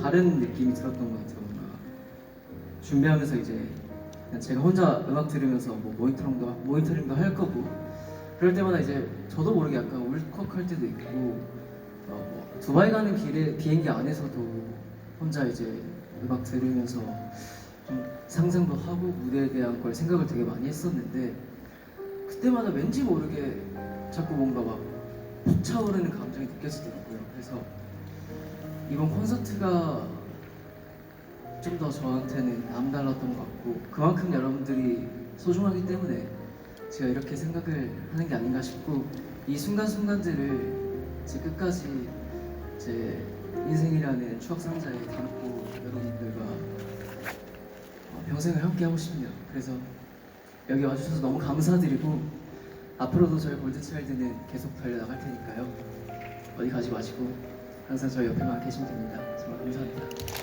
다른 느낌이 들었던 것 같아요. 뭔가 준비하면서 이제 제가 혼자 음악 들으면서 뭐 모니터링도 모니터링도 할 거고 그럴 때마다 이제 저도 모르게 약간 울컥할 때도 있고 어, 뭐 두바이 가는 길에 비행기 안에서도 혼자 이제 음악 들으면서 좀 상상도 하고 무대에 대한 걸 생각을 되게 많이 했었는데 그때마다 왠지 모르게 자꾸 뭔가 막 벅차오르는 감정이 느껴지더라고요. 그래서 이번 콘서트가 좀 더 저한테는 남달랐던 것 같고 그만큼 여러분들이 소중하기 때문에 제가 이렇게 생각을 하는 게 아닌가 싶고 이 순간순간들을 제 끝까지 제 인생이라는 추억 상자에 담고 여러분들과 어, 평생을 함께 하고 싶네요. 그래서 여기 와주셔서 너무 감사드리고 앞으로도 저희 골드차일드는 계속 달려나갈 테니까요. 어디 가지 마시고 항상 저희 옆에만 계시면 됩니다. 정말 감사합니다.